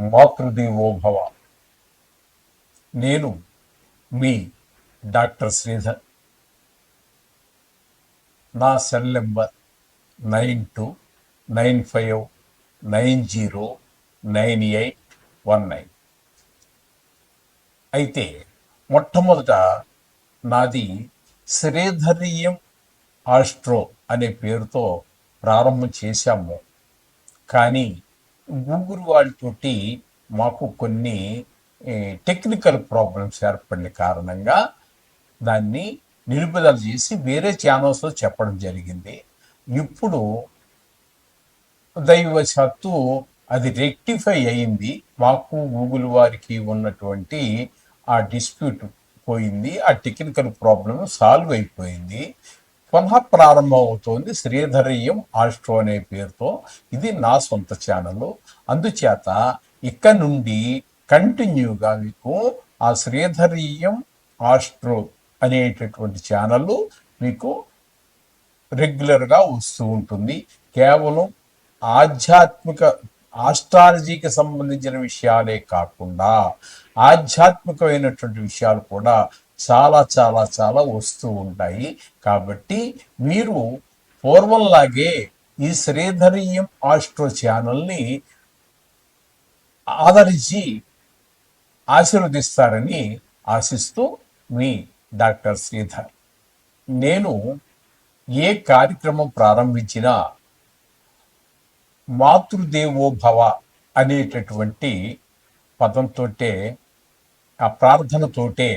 మాతృదేవోభవ నేను మీ డాక్టర్ శ్రీధర్. నా cell number nine two nine five nine zero nine eight one nine. అయితే మొట్టమొదట నాది శ్రీధర్యం ఆస్ట్రో అనే పేరుతో ప్రారంభం చేశాము. కానీ గూగుల్ వాళ్ళతోటి మాకు కొన్ని టెక్నికల్ ప్రాబ్లమ్స్ ఏర్పడిన కారణంగా దాన్ని నిలుపుదల చేసి వేరే ఛానల్స్లో చెప్పడం జరిగింది. ఇప్పుడు దైవశాత్తు అది రెక్టిఫై అయింది. మాకు గూగుల్ వారికి ఉన్నటువంటి ఆ డిస్ప్యూట్ పోయింది. ఆ టెక్నికల్ ప్రాబ్లం సాల్వ్ అయిపోయింది. పునః ప్రారంభం శ్రీధరీయం ఆస్ట్రో అనే పేరుతో. ఇది నా సొంత ఛానల్. అందుచేత ఇక్కడ నుండి కంటిన్యూగా మీకు ఆ శ్రీధరీయం ఆస్ట్రో అనేటటువంటి ఛానల్ మీకు రెగ్యులర్గా వస్తూ ఉంటుంది. కేవలం ఆధ్యాత్మిక ఆస్ట్రాలజీకి సంబంధించిన విషయాలే కాకుండా ఆధ్యాత్మికమైనటువంటి విషయాలు కూడా చాలా చాలా చాలా వస్తూ ఉంటాయి. కాబట్టి మీరు పూర్వంలాగే ఈ శ్రీధరీయం ఆస్ట్రో ఛానల్ని ఆదరించి ఆశీర్వదిస్తారని ఆశిస్తూ మీ డాక్టర్ శ్రీధర్. నేను ఏ కార్యక్రమం ప్రారంభించినా మాతృదేవో భవ అనేటటువంటి పదంతోటే ఆ ప్రార్థనతోటే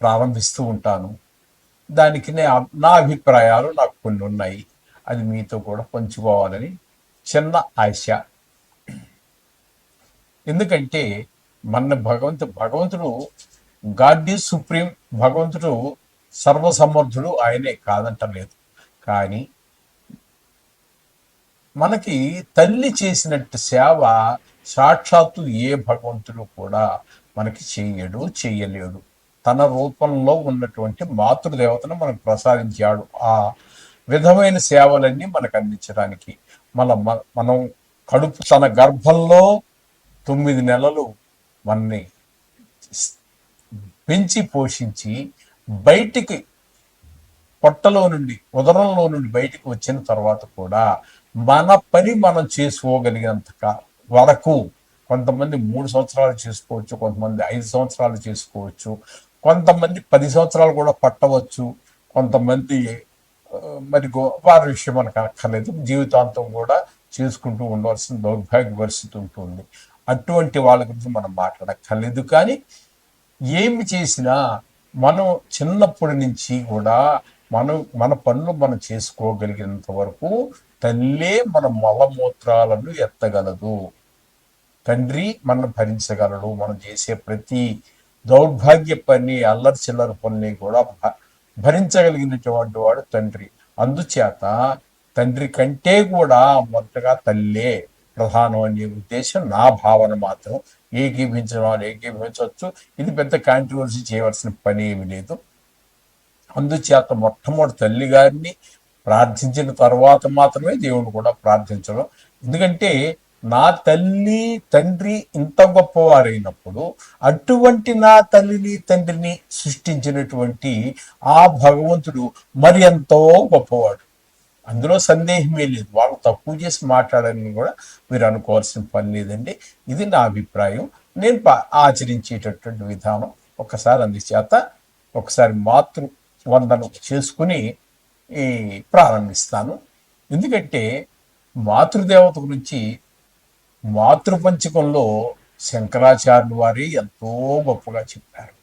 ప్రారంభిస్తూ ఉంటాను. దానికి నే నా అభిప్రాయాలు నాకు కొన్ని ఉన్నాయి. అది మీతో కూడా పంచుకోవాలని చిన్న ఆశ. ఎందుకంటే మన భగవంతు భగవంతుడు గాడ్ ఈజ్ సుప్రీం భగవంతుడు సర్వసమర్థుడు ఆయనే కాదంటలేదు. కానీ మనకి తల్లి చేసినట్టు సేవ సాక్షాత్తు ఏ భగవంతుడు కూడా మనకి చేయడు చేయలేడు. తన రూపంలో ఉన్నటువంటి మాతృదేవతను మనకు ప్రసాదించాడు. ఆ విధమైన సేవలన్నీ మనకు అందించడానికి. మన మనం కడుపు తన గర్భంలో తొమ్మిది నెలలు మనని పెంచి పోషించి బయటికి పొట్టలో నుండి ఉదరంలో నుండి బయటికి వచ్చిన తర్వాత కూడా మన పని మనం చేసుకోగలిగినంత వరకు కొంతమంది మూడు సంవత్సరాలు చేసుకోవచ్చు కొంతమంది ఐదు సంవత్సరాలు చేసుకోవచ్చు కొంతమంది పది సంవత్సరాలు కూడా పట్టవచ్చు కొంతమంది మరి గో- వారి విషయం మనకు అక్కర్లేదు. జీవితాంతం కూడా చేసుకుంటూ ఉండవలసిన దౌర్భాగ్య పరిస్థితి ఉంటుంది. అటువంటి వాళ్ళ గురించి మనం మాట్లాడక్కర్లేదు. కానీ ఏమి చేసినా మనం చిన్నప్పటి నుంచి కూడా మనం మన పనులు మనం చేసుకోగలిగినంత వరకు తల్లే మన మలమూత్రాలను ఎత్తగలదు. తండ్రి మనం భరించగలడు. మనం చేసే ప్రతి దౌర్భాగ్య పని అల్లరి చిల్లర పని కూడా భ- భరించగలిగినటువంటి వాడు తండ్రి. అందుచేత తండ్రి కంటే కూడా మొదటగా తల్లే. ప్రధానం అనే ఉద్దేశం నా భావన మాత్రం ఏకీభించడం వాళ్ళు ఏకీభించవచ్చు. ఇది పెద్ద కాంట్రవర్సీ చేయవలసిన పని ఏమి లేదు. అందుచేత మొట్టమొదటి తల్లి గారిని ప్రార్థించిన తర్వాత మాత్రమే దేవుడు కూడా ప్రార్థించడం. ఎందుకంటే నా తల్లి తండ్రి ఇంత గొప్పవారైనప్పుడు అటువంటి నా తల్లిని తండ్రిని సృష్టించినటువంటి ఆ భగవంతుడు మరి ఎంతో గొప్పవాడు. అందులో సందేహమే లేదు. వాళ్ళు తక్కువ చేసి మాట్లాడాలని కూడా మీరు అనుకోవాల్సిన పని లేదండి. ఇది నా అభిప్రాయం. నేను పా- ఆచరించేటటువంటి విధానం ఒకసారి అందుచేత ఒకసారి మాతృ వందనం చేసుకుని ఈ ప్రారంభిస్తాను. ఎందుకంటే మాతృదేవత గురించి మాతృపంచకంలో శంకరాచార్యులు వారి ఎంతో గొప్పగా చెప్పారు.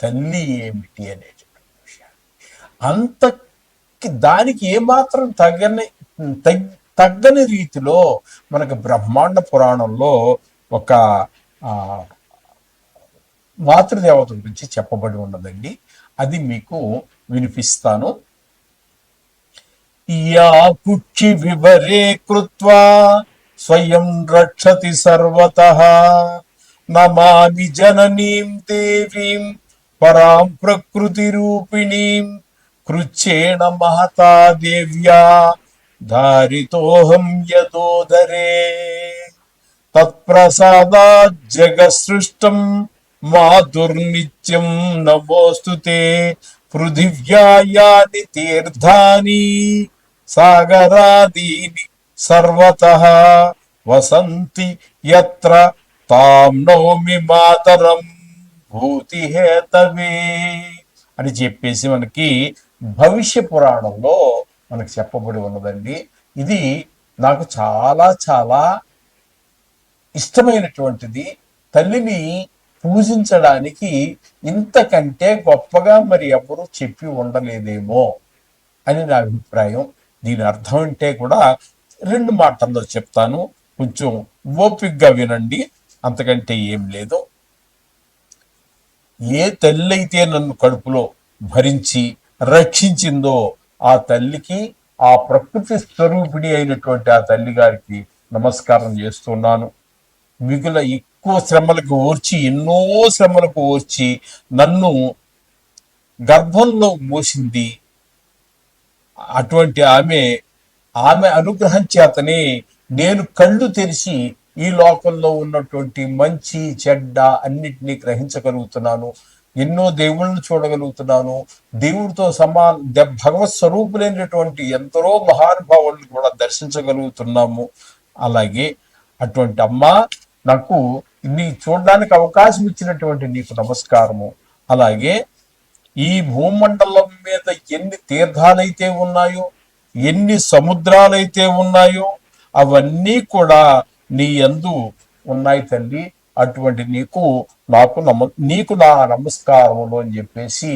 తల్లి ఏమిటి అనేటువంటి విషయాన్ని. అంత దానికి ఏమాత్రం తగ్గని తగ్గని రీతిలో మనకు బ్రహ్మాండ పురాణంలో ఒక మాతృదేవత గురించి చెప్పబడి ఉన్నదండి. అది మీకు వినిపిస్తాను. యా పుక్షి వివరే కృత్వా स्वयं रक्षति सर्वतः। नमामि जननीं देवीं, परां प्रकृतिरूपिणीं। कृच्छेण महता देव्या, धारितोऽहं यदोदरे। तत्प्रसादाज्जगसृष्टं मातुर्नित्यं नमोऽस्तु ते। पृथिव्या यानि तीर्थानि, सागरादीनि సర్వత వసంతి యత్ర తాం నోమి మాతరం భూతి హేతవే అని చెప్పేసి మనకి భవిష్య పురాణంలో మనకు చెప్పబడి ఉన్నదండి. ఇది నాకు చాలా చాలా ఇష్టమైనటువంటిది. తల్లిని పూజించడానికి ఇంతకంటే గొప్పగా మరి ఎవరు చెప్పి ఉండలేదేమో అని నా అభిప్రాయం. దీని అర్థం అంటే కూడా రెండు మాటల్లో చెప్తాను. కొంచెం ఓపిక్గా వినండి. అంతకంటే ఏం లేదు. ఏ తల్లి అయితే నన్ను కడుపులో భరించి రక్షించిందో ఆ తల్లికి ఆ ప్రకృతి స్వరూపిణి అయినటువంటి ఆ తల్లి గారికి నమస్కారం చేస్తున్నాను. మిగుల ఎక్కువ శ్రమలకు ఓర్చి ఎన్నో శ్రమలకు ఓర్చి నన్ను గర్భంలో మోసింది. అటువంటి ఆమె ఆమె అనుగ్రహం చేతనే నేను కళ్ళు తెరిచి ఈ లోకంలో ఉన్నటువంటి మంచి చెడ్డ అన్నిటినీ గ్రహించగలుగుతున్నాను. ఎన్నో దేవుళ్ళను చూడగలుగుతున్నాను. దేవుడితో సమా భగవత్ స్వరూపులైనటువంటి ఎందరో మహానుభావులను కూడా దర్శించగలుగుతున్నాము. అలాగే అటువంటి అమ్మ నాకు నీ చూడడానికి అవకాశం ఇచ్చినటువంటి నీకు నమస్కారము. అలాగే ఈ భూమండలం మీద ఎన్ని తీర్థాలైతే ఉన్నాయో ఎన్ని సముద్రాలైతే ఉన్నాయో అవన్నీ కూడా నీ యందు ఉన్నాయి తల్లి. అటువంటి నీకు నాకు నమ నీకు నా నమస్కారములు అని చెప్పేసి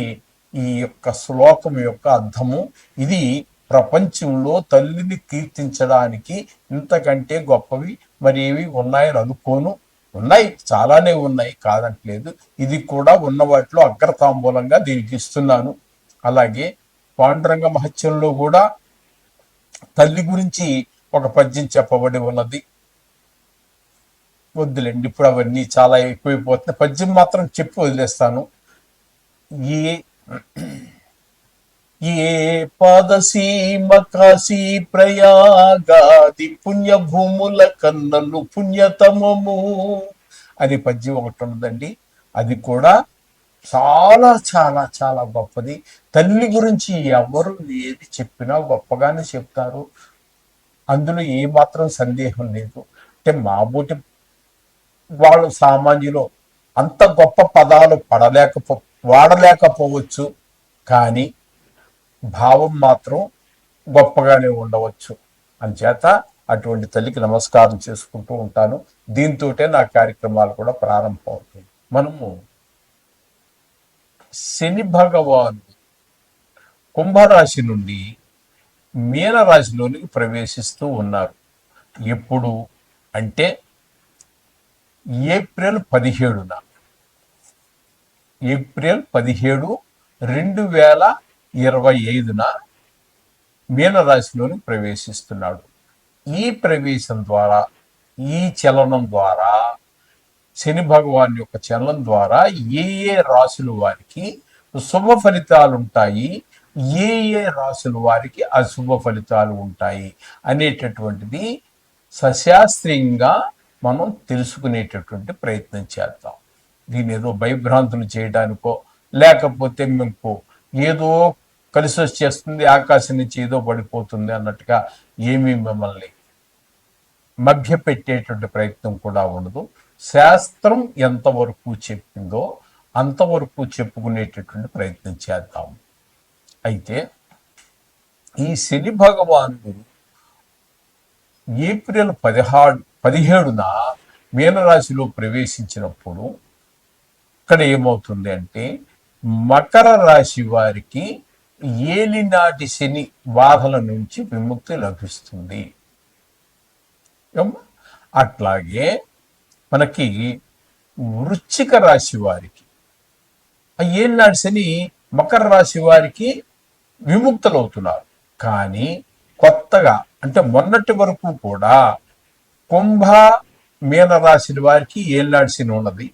ఈ యొక్క శ్లోకం యొక్క అర్థము. ఇది ప్రపంచంలో తల్లిని కీర్తించడానికి ఇంతకంటే గొప్పవి మరి ఏవి ఉన్నాయని అనుకోను. ఉన్నాయి చాలానే ఉన్నాయి కాదట్లేదు ఇది కూడా ఉన్న వాటిలో అగ్రతాంబూలంగా దీనికి ఇస్తున్నాను. అలాగే పాండురంగ మహత్యంలో కూడా తల్లి గురించి ఒక పద్యం చెప్పబడి ఉన్నది. వద్దులేండి ఇప్పుడు అవన్నీ చాలా ఎక్కువైపోతున్నాయి. పద్యం మాత్రం చెప్పి వదిలేస్తాను. ఏ ఏ పాదసీమ కాశీ ప్రయాగాది పుణ్యభూముల కన్నలు పుణ్యతమము అని పద్యం ఒకటి ఉన్నదండి. అది కూడా చాలా చాలా చాలా గొప్పది. తల్లి గురించి ఎవరు ఏది చెప్పినా గొప్పగానే చెప్తారు. అందులో ఏ మాత్రం సందేహం లేదు. అంటే మాబూటి వాళ్ళు సామాన్యులు అంత గొప్ప పదాలు పడలేకపో వాడలేకపోవచ్చు. కానీ భావం మాత్రం గొప్పగానే ఉండవచ్చు. అంచేత అటువంటి తల్లికి నమస్కారం చేసుకుంటూ ఉంటాను. దీంతోటే నా కార్యక్రమాలు కూడా ప్రారంభం అవుతాయి మనము శని భగవాను కుంభరాశి నుండి మీనరాశిలోనికి ప్రవేశిస్తూ ఉన్నారు. ఎప్పుడు? అంటే ఏప్రిల్ పదిహేడున. ఏప్రిల్ పదిహేడు రెండు వేల ఇరవై ఐదున మీనరాశిలోని ప్రవేశిస్తున్నాడు. ఈ ప్రవేశం ద్వారా ఈ చలనం ద్వారా శని భగవాన్ యొక్క చలనం ద్వారా ఏ ఏ రాశుల వారికి శుభ ఫలితాలు ఉంటాయి ఏ ఏ రాశుల వారికి అశుభ ఫలితాలు ఉంటాయి అనేటటువంటిది సశాస్త్రీయంగా మనం తెలుసుకునేటటువంటి ప్రయత్నం చేద్దాం. దీని ఏదో భయభ్రాంతులు చేయడానికో లేకపోతే మీకు ఏదో కలిసి వచ్చేస్తుంది ఆకాశం నుంచి ఏదో పడిపోతుంది అన్నట్టుగా ఏమీ మిమ్మల్ని మభ్యపెట్టేటువంటి ప్రయత్నం కూడా ఉండదు. శాస్త్రం ఎంతవరకు చెప్పిందో అంతవరకు చెప్పుకునేటటువంటి ప్రయత్నం చేద్దాం. అయితే ఈ శని భగవానుడు ఏప్రిల్ పదిహాడు పదిహేడున మీనరాశిలో ప్రవేశించినప్పుడు ఇక్కడ ఏమవుతుంది అంటే మకర రాశి వారికి ఏలినాటి శని బాధల నుంచి విముక్తి లభిస్తుంది. అట్లాగే మనకి వృశ్చిక రాశి వారికి ఆ ఏలినాటి శని మకర రాశి వారికి విముక్తులవుతున్నారు. కానీ కొత్తగా అంటే మొన్నటి వరకు కూడా కుంభ మీన రాశి వారికి ఏనాడు శని ఉన్నది.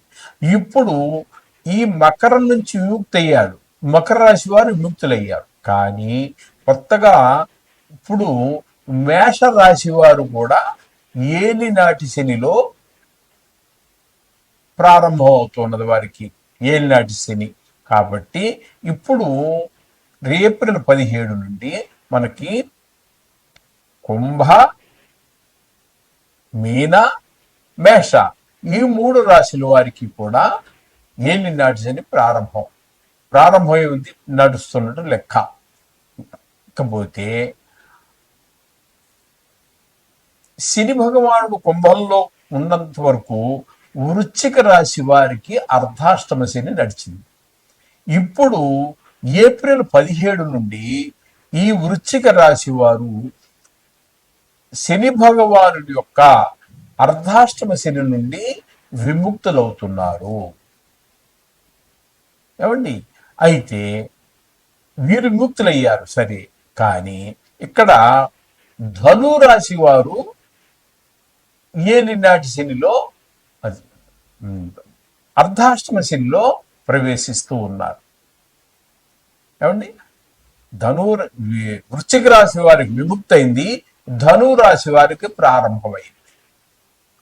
ఇప్పుడు ఈ మకరం నుంచి విముక్తి అయ్యాడు మకర రాశి వారు విముక్తులయ్యారు. కానీ కొత్తగా ఇప్పుడు మేష రాశి వారు కూడా ఏలినాటి శనిలో ప్రారంభం అవుతున్నది వారికి. ఏలినాటి శని. కాబట్టి ఇప్పుడు ఏప్రిల్ పదిహేడు నుండి మనకి కుంభ మీన మేష ఈ మూడు రాశుల వారికి కూడా ఏలి నాటి శని ప్రారంభం. ప్రారంభమై ఉంది నడుస్తున్నట్టు లెక్క. ఇకపోతే శని భగవానుడు కుంభంలో ఉన్నంత వరకు వృశ్చిక రాశి వారికి అర్ధాష్టమ శని నడిచింది. ఇప్పుడు ఏప్రిల్ పదిహేడు నుండి ఈ వృశ్చిక రాశి వారు శని భగవానుడి యొక్క అర్ధాష్టమ శని నుండి విముక్తులవుతున్నారు. ఏమండి? అయితే వీరు విముక్తులయ్యారు సరే. కానీ ఇక్కడ ధనురాశి వారు ఏలినాటి శనిలో అర్ధాష్టమ శనిలో ప్రవేశిస్తూ ఉన్నారు. ఏమండి? ధను వృశ్చిక రాశి వారికి విముక్తయింది ధను రాశి వారికి ప్రారంభమైంది.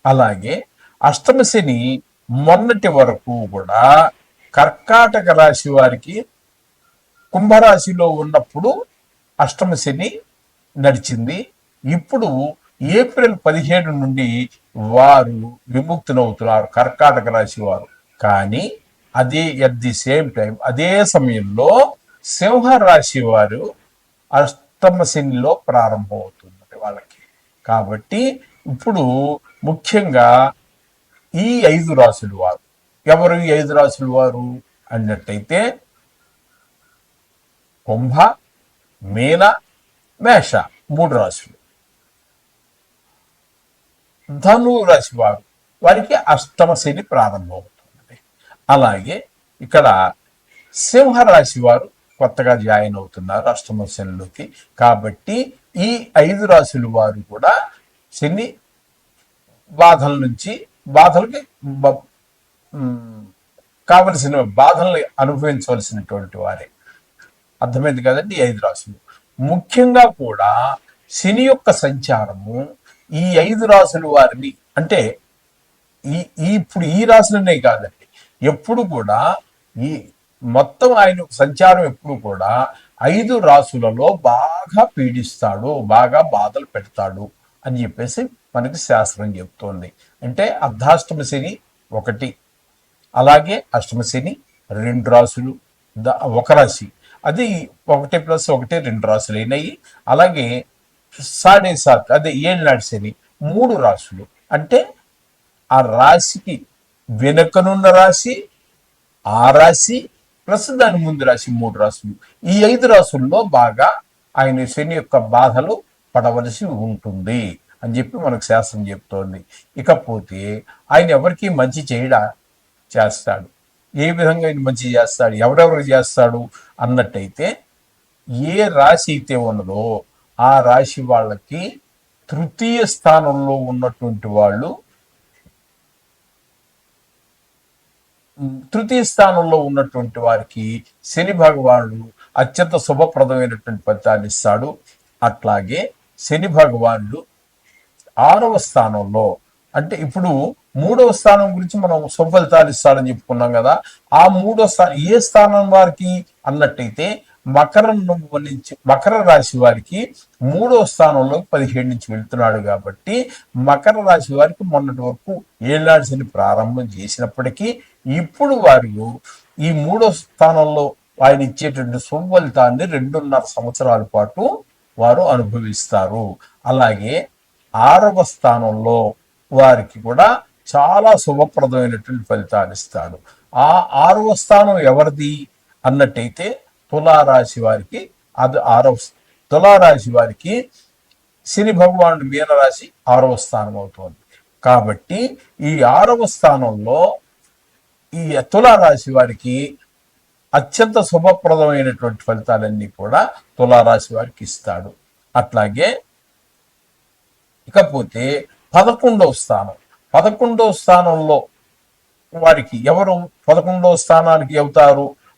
అలాగే అష్టమ శని మొన్నటి వరకు కూడా కర్కాటక రాశి వారికి కుంభరాశిలో ఉన్నప్పుడు అష్టమ శని నడిచింది. ఇప్పుడు ఏప్రిల్ పదిహేడు నుండి వారు విముక్తులవుతున్నారు కర్కాటక రాశి వారు. కానీ అదే ఎట్ ది సేమ్ టైం అదే సమయంలో సింహ రాశి వారు అష్టమ శనిలో అవుతుంది వాళ్ళకి. కాబట్టి ఇప్పుడు ముఖ్యంగా ఈ ఐదు రాశులు వారు. ఎవరు ఈ ఐదు రాశులు వారు? అన్నట్టయితే కుంభ మీన మేష మూడు రాశులు. ధను రాశి వారు వారికి అష్టమ శని ప్రారంభమవుతుంది అలాగే ఇక్కడ సింహరాశి వారు కొత్తగా జాయిన్ అవుతున్నారు అష్టమ శనిలోకి. కాబట్టి ఈ ఐదు రాశుల వారు కూడా శని బాధల నుంచి బాధలకి కావలసిన బాధల్ని అనుభవించవలసినటువంటి వారే. అర్థమైంది కదండి ఐదు రాశులు. ముఖ్యంగా కూడా శని యొక్క సంచారము ఈ ఐదు రాసుల వారిని అంటే ఈ ఈ ఇప్పుడు ఈ రాసులనే కాదండి. ఎప్పుడు కూడా ఈ మొత్తం ఆయన సంచారం ఎప్పుడు కూడా ఐదు రాసులలో బాగా పీడిస్తాడు బాగా బాధలు పెడతాడు అని చెప్పేసి మనకి శాస్త్రం చెప్తోంది. అంటే అర్ధాష్టమ శని ఒకటి అలాగే అష్టమ శని రెండు రాసులు ద- ఒక రాశి. అది ఒకటి ప్లస్ ఒకటి రెండు రాసులు అయినాయి అలాగే సాడేసాక్ అదే ఏళ్ళనాడు శని మూడు రాసులు అంటే ఆ రాశికి వెనుకనున్న రాశి ఆ రాశి ప్లస్ దాని ముందు రాశి మూడు రాశులు. ఈ ఐదు రాసుల్లో బాగా ఆయన శని యొక్క బాధలు పడవలసి ఉంటుంది అని చెప్పి మనకు శాస్త్రం చెప్తోంది. ఇకపోతే ఆయన ఎవరికి మంచి చేయడా? చేస్తాడు. ఏ విధంగా ఆయన మంచి చేస్తాడు? ఎవరెవరు చేస్తాడు? అన్నట్టయితే ఏ రాశి అయితే ఉన్నదో ఆ రాశి వాళ్ళకి తృతీయ స్థానంలో ఉన్నటువంటి వాళ్ళు తృతీయ స్థానంలో ఉన్నటువంటి వారికి శని భగవానుడు అత్యంత శుభప్రదమైనటువంటి ఫలితాన్ని ఇస్తాడు. అట్లాగే శని భగవానుడు ఆరవ స్థానంలో అంటే ఇప్పుడు మూడవ స్థానం గురించి మనం శుభఫలితాలు ఇస్తాడని చెప్పుకున్నాం కదా ఆ మూడో స్థానం ఏ స్థానం వారికి అన్నట్టయితే మకరం నుంచి మకర రాశి వారికి మూడో స్థానంలో పదిహేడు నుంచి వెళ్తున్నాడు కాబట్టి మకర రాశి వారికి మొన్నటి వరకు ఏలాడ్సిని ప్రారంభం చేసినప్పటికీ ఇప్పుడు వారు ఈ మూడో స్థానంలో ఆయన ఇచ్చేటువంటి శుభఫలితాన్ని రెండున్నర సంవత్సరాల పాటు వారు అనుభవిస్తారు. అలాగే ఆరవ స్థానంలో వారికి కూడా చాలా శుభప్రదమైనటువంటి ఫలితాలు ఇస్తాడు. ఆ ఆరవ స్థానం ఎవరిది? అన్నట్టయితే తులారాశి వారికి అది ఆరవ తులారాశి వారికి శని భగవానుడు మీనరాశి ఆరవ స్థానం అవుతుంది. కాబట్టి ఈ ఆరవ స్థానంలో ఈ తులారాశి వారికి అత్యంత శుభప్రదమైనటువంటి ఫలితాలన్నీ కూడా తులారాశి వారికి ఇస్తాడు. అట్లాగే ఇకపోతే పదకొండవ స్థానం పదకొండవ స్థానంలో వారికి ఎవరు పదకొండవ స్థానానికి అవుతారు?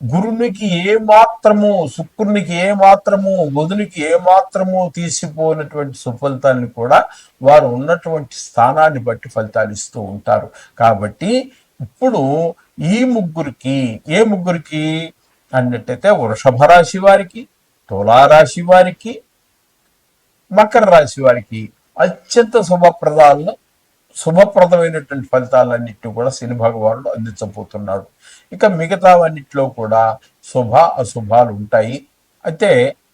గురునికి ఏ మాత్రము శుక్రునికి ఏ మాత్రము బుధునికి ఏ మాత్రము తీసిపోయినటువంటి సుఫలితాన్ని కూడా వారు ఉన్నటువంటి స్థానాన్ని బట్టి ఫలితాలు ఇస్తూ ఉంటారు. కాబట్టి ఇప్పుడు ఈ ముగ్గురికి ఏ ముగ్గురికి అన్నట్టయితే వృషభ రాశి వారికి తులారాశి వారికి మకర రాశి వారికి అత్యంత శుభప్రదాలను శుభప్రదమైనటువంటి ఫలితాలన్నింటినీ కూడా శని భగవానుడు అందించబోతున్నాడు. ఇక మిగతావన్నిటిలో కూడా శుభ అశుభాలు ఉంటాయి. అయితే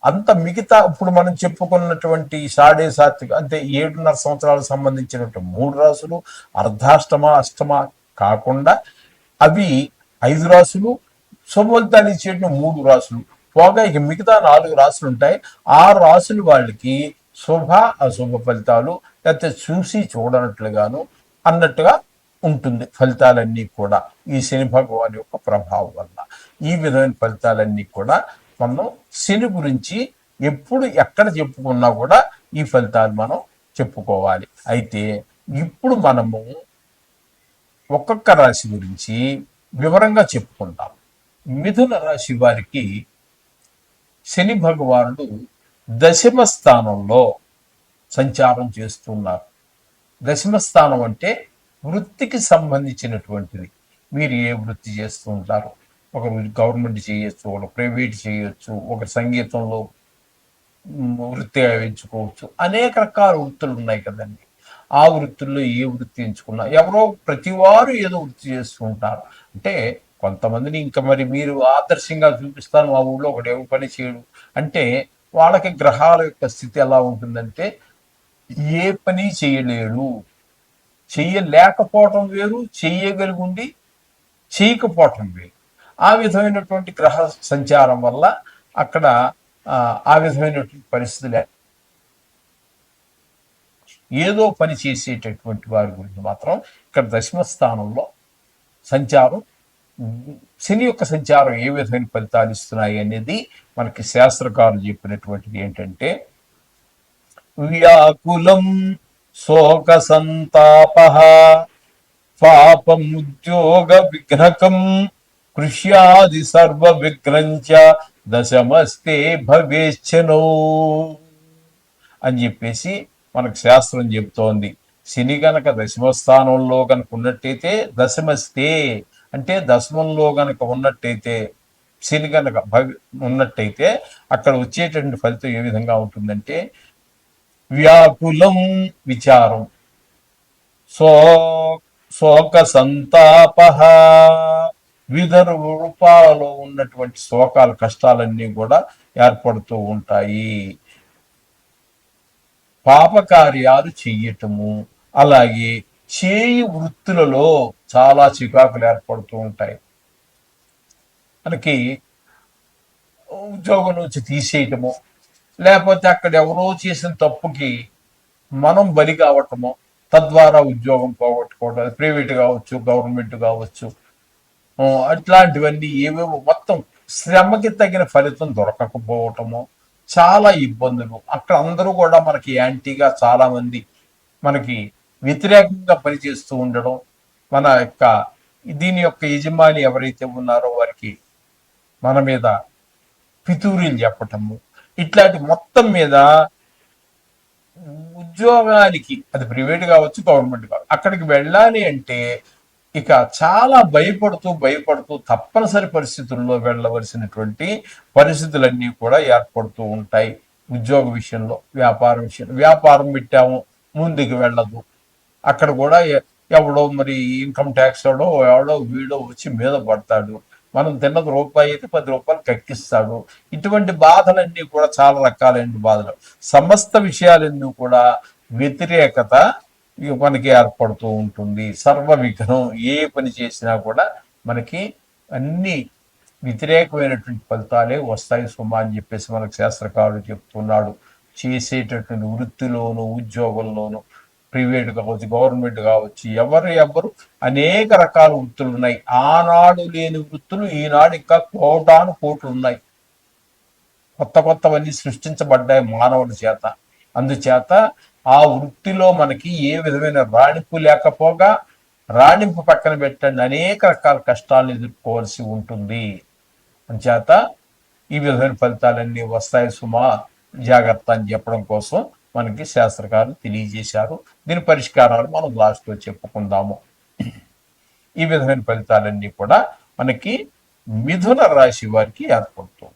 అంత మిగతా ఇప్పుడు మనం చెప్పుకున్నటువంటి సాడే సాత్విక అంటే ఏడున్నర సంవత్సరాలకు సంబంధించినటువంటి మూడు రాసులు అర్ధాష్టమ అష్టమ కాకుండా అవి ఐదు రాసులు శుభఫలితాలు ఇచ్చేటువంటి మూడు రాసులు. పోగా ఇక మిగతా నాలుగు రాసులు ఉంటాయి. ఆ రాసులు వాళ్ళకి శుభ అశుభ ఫలితాలు లేకపోతే చూసి చూడనట్లుగాను అన్నట్టుగా ఉంటుంది. ఫలితాలన్నీ కూడా ఈ శని భగవాన్ యొక్క ప్రభావం వల్ల ఈ విధమైన ఫలితాలన్నీ కూడా మనం శని గురించి ఎప్పుడు ఎక్కడ చెప్పుకున్నా కూడా ఈ ఫలితాలు మనం చెప్పుకోవాలి. అయితే ఇప్పుడు మనము ఒక్కొక్క రాశి గురించి వివరంగా చెప్పుకుందాం మిథున రాశి వారికి శని భగవానుడు దశమ స్థానంలో సంచారం చేస్తున్నారు. దశమ స్థానం అంటే వృత్తికి సంబంధించినటువంటిది. మీరు ఏ వృత్తి చేస్తూ ఉంటారు ఒకరు గవర్నమెంట్ చేయొచ్చు ఒకరు ప్రైవేట్ చేయొచ్చు ఒక సంగీతంలో వృత్తి వృత్తిగా ఎంచుకోవచ్చు అనేక రకాల వృత్తులు ఉన్నాయి కదండి. ఆ వృత్తుల్లో ఏ వృత్తి ఎంచుకున్నా ఎవరో ప్రతి వారు ఏదో వృత్తి చేస్తూ ఉంటారు. అంటే కొంతమందిని ఇంకా మరి మీరు ఆదర్శంగా చూపిస్తాను మా ఊళ్ళో ఒకడు పని చేయడు. అంటే వాళ్ళకి గ్రహాల యొక్క స్థితి ఎలా ఉంటుందంటే ఏ పని చేయలేడు. చెయ్యలేకపోవటం వేరు చెయ్యగలిగుండి చేయకపోవటం వేరు. ఆ విధమైనటువంటి గ్రహ సంచారం వల్ల అక్కడ ఆ, విధమైనటువంటి పరిస్థితులు ఏదో పని చేసేటటువంటి వారి గురించి మాత్రం ఇక్కడ దశమ స్థానంలో సంచారం శని యొక్క సంచారం ఏ విధమైన ఫలితాలు ఇస్తున్నాయి అనేది మనకి శాస్త్రకారులు చెప్పినటువంటిది ఏంటంటే వ్యాకులం శోక సంతాప పాపం ఉద్యోగ విఘ్నకం కృష్యాది సర్వ విఘ్నంచ దశమస్తే భవేచ్చనో అని చెప్పేసి మనకు శాస్త్రం చెప్తోంది. శని గనక దశమ స్థానంలో గనక ఉన్నట్టయితే దశమస్తే అంటే దశమంలో గనక ఉన్నట్టయితే శని గనక భవి ఉన్నట్టయితే అక్కడ వచ్చేటటువంటి ఫలితం ఏ విధంగా ఉంటుందంటే వ్యాకులం విచారం. సో శోక సంతాప వివిధ రూపాలలో ఉన్నటువంటి శోకాల కష్టాలన్నీ కూడా ఏర్పడుతూ ఉంటాయి. పాపకార్యాలు చెయ్యటము అలాగే చేయి వృత్తులలో చాలా చికాకులు ఏర్పడుతూ ఉంటాయి. మనకి ఉద్యోగం నుంచి తీసేయటము లేకపోతే అక్కడ ఎవరో చేసిన తప్పుకి మనం బలి కావటము తద్వారా ఉద్యోగం పోగొట్టుకోవడం అది ప్రైవేట్ కావచ్చు గవర్నమెంట్ కావచ్చు అట్లాంటివన్నీ ఏవేవో మొత్తం శ్రమకి తగిన ఫలితం దొరకకపోవటము చాలా ఇబ్బందులు. అక్కడ అందరూ కూడా మనకి యాంటీగా చాలా మంది మనకి వ్యతిరేకంగా పనిచేస్తూ ఉండడం మన యొక్క దీని యొక్క యజమాని ఎవరైతే ఉన్నారో వారికి మన మీద పితూరీలు చెప్పటము ఇట్లాంటి మొత్తం మీద ఉద్యోగానికి అది ప్రైవేట్ కావచ్చు గవర్నమెంట్ కావచ్చు అక్కడికి వెళ్ళాలి అంటే ఇక చాలా భయపడుతూ భయపడుతూ తప్పనిసరి పరిస్థితుల్లో వెళ్ళవలసినటువంటి పరిస్థితులన్నీ కూడా ఏర్పడుతూ ఉంటాయి. ఉద్యోగ విషయంలో వ్యాపారం విషయంలో వ్యాపారం పెట్టాము ముందుకు వెళ్ళదు. అక్కడ కూడా ఎవడో మరి ఇన్కమ్ ట్యాక్స్ ఎవడో ఎవడో వీడో వచ్చి మీద పడతాడు. మనం తిన్నది రూపాయి అయితే పది రూపాయలు కక్కిస్తాడు. ఇటువంటి బాధలన్నీ కూడా చాలా రకాలైన బాధలు. సమస్త విషయాలన్నీ కూడా వ్యతిరేకత మనకి ఏర్పడుతూ ఉంటుంది. సర్వ విఘ్నం ఏ పని చేసినా కూడా మనకి అన్ని వ్యతిరేకమైనటువంటి ఫలితాలే వస్తాయి సుమా అని చెప్పేసి మనకు శాస్త్రకారుడు చెప్తున్నాడు. చేసేటటువంటి వృత్తిలోను ఉద్యోగంలోను ప్రైవేట్ కావచ్చు గవర్నమెంట్ కావచ్చు ఎవరు ఎవరు అనేక రకాల వృత్తులు ఉన్నాయి. ఆనాడు లేని వృత్తులు ఈనాడు ఇంకా కోటాను కోట్లు ఉన్నాయి. కొత్త కొత్తవన్నీ సృష్టించబడ్డాయి మానవుడి చేత. అందుచేత ఆ వృత్తిలో మనకి ఏ విధమైన రాణింపు లేకపోగా రాణింపు పక్కన పెట్టండి. అనేక రకాల కష్టాలను ఎదుర్కోవాల్సి ఉంటుంది. అంచేత ఈ విధమైన ఫలితాలన్నీ వస్తాయి సుమా. జాగ్రత్త అని చెప్పడం కోసం మనకి శాస్త్రకారులు తెలియజేశారు. దీని పరిష్కారాలు మనం లాస్ట్లో చెప్పుకుందాము. ఈ విధమైన ఫలితాలన్నీ కూడా మనకి మిథున రాశి వారికి ఏర్పడుతుంది.